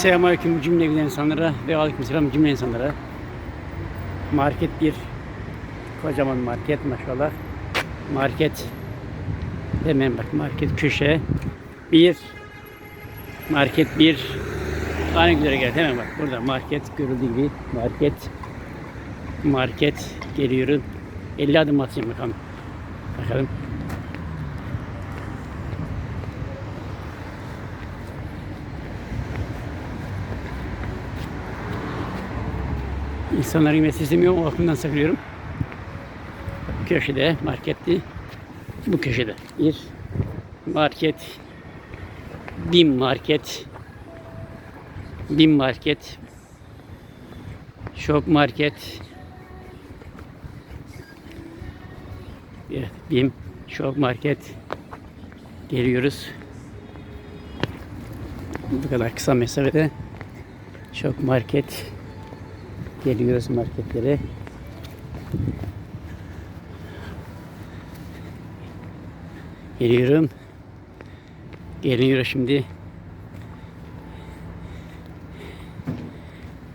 Selamünaleyküm cümle güzel insanlara ve aleykümselam cümle insanlara. Market bir kocaman market maşallah. Market hemen bak market köşe bir market bir aynı güzel geldi hemen bak burada market görüldüğü gibi market market geliyorum 50 adım atayım bakalım bakalım İnsanların yemesi istemiyorum. O aklımdan saklıyorum. Köşede marketti. Bu köşede bir market. Bin market. Bin market. Şok market. Evet, Bim Şok market. Geliyoruz. Bu kadar kısa mesafede Şok market. Geliyoruz marketlere. Geliyorum. Geliyor şimdi.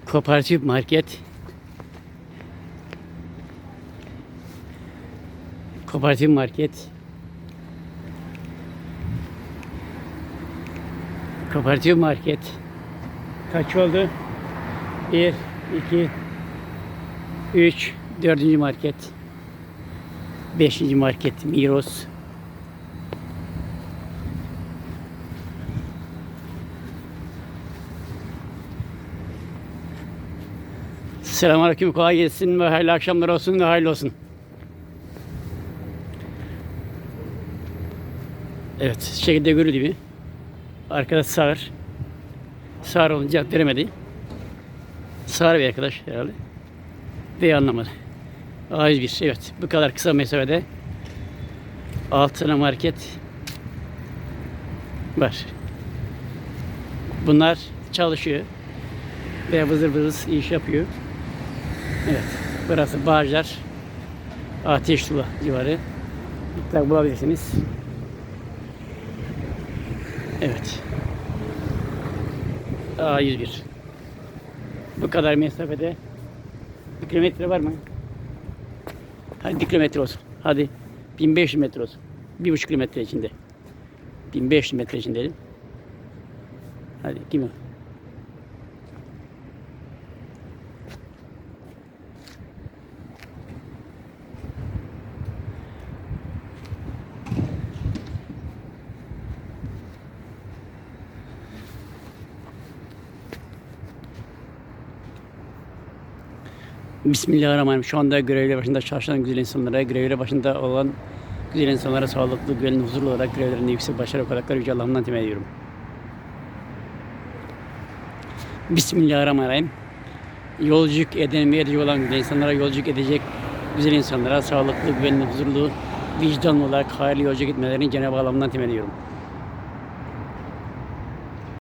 Kooperatif market. Kooperatif market. Kooperatif market. Kaç oldu? Bir, 2 3 dördüncü market 5. market Miros Selamünaleyküm kolay gelsin ve hayırlı akşamlar olsun ve hayırlı olsun. Evet, şekilde görüldüğü gibi arkada sağır. Sağır olunca veremedi. Sağır bir arkadaş herhalde. Ve anlamadı. A101 evet bu kadar kısa mesafede altına market var. Bunlar çalışıyor. Ve vızır vızır iş yapıyor. Evet. Burası Bağcılar Ateş Sula civarı. Mutlaka bulabilirsiniz. Evet. A101. Bu kadar mesafede bir kilometre var mı? Hadi bir kilometre olsun. Hadi 1500 metre olsun. Bir buçuk kilometre içinde. 1500 metre içinde dedim. Hadi kim o? Bismillahirrahmanirrahim. Şu anda görevli başında çalışan güzel insanlara, görevli başında olan güzel insanlara sağlıklı, güvenli, huzurlu olarak görevlerinde yüksek başarı olarak Yüce Allah'ımdan temin ediyorum. Bismillahirrahmanirrahim. Yolculuk eden ve edici olan güzel insanlara, yolculuk edecek güzel insanlara sağlıklı, güvenli, huzurlu, vicdanlı olarak hayırlı yolculuk etmelerini Cenab-ı Allah'ımdan temin ediyorum.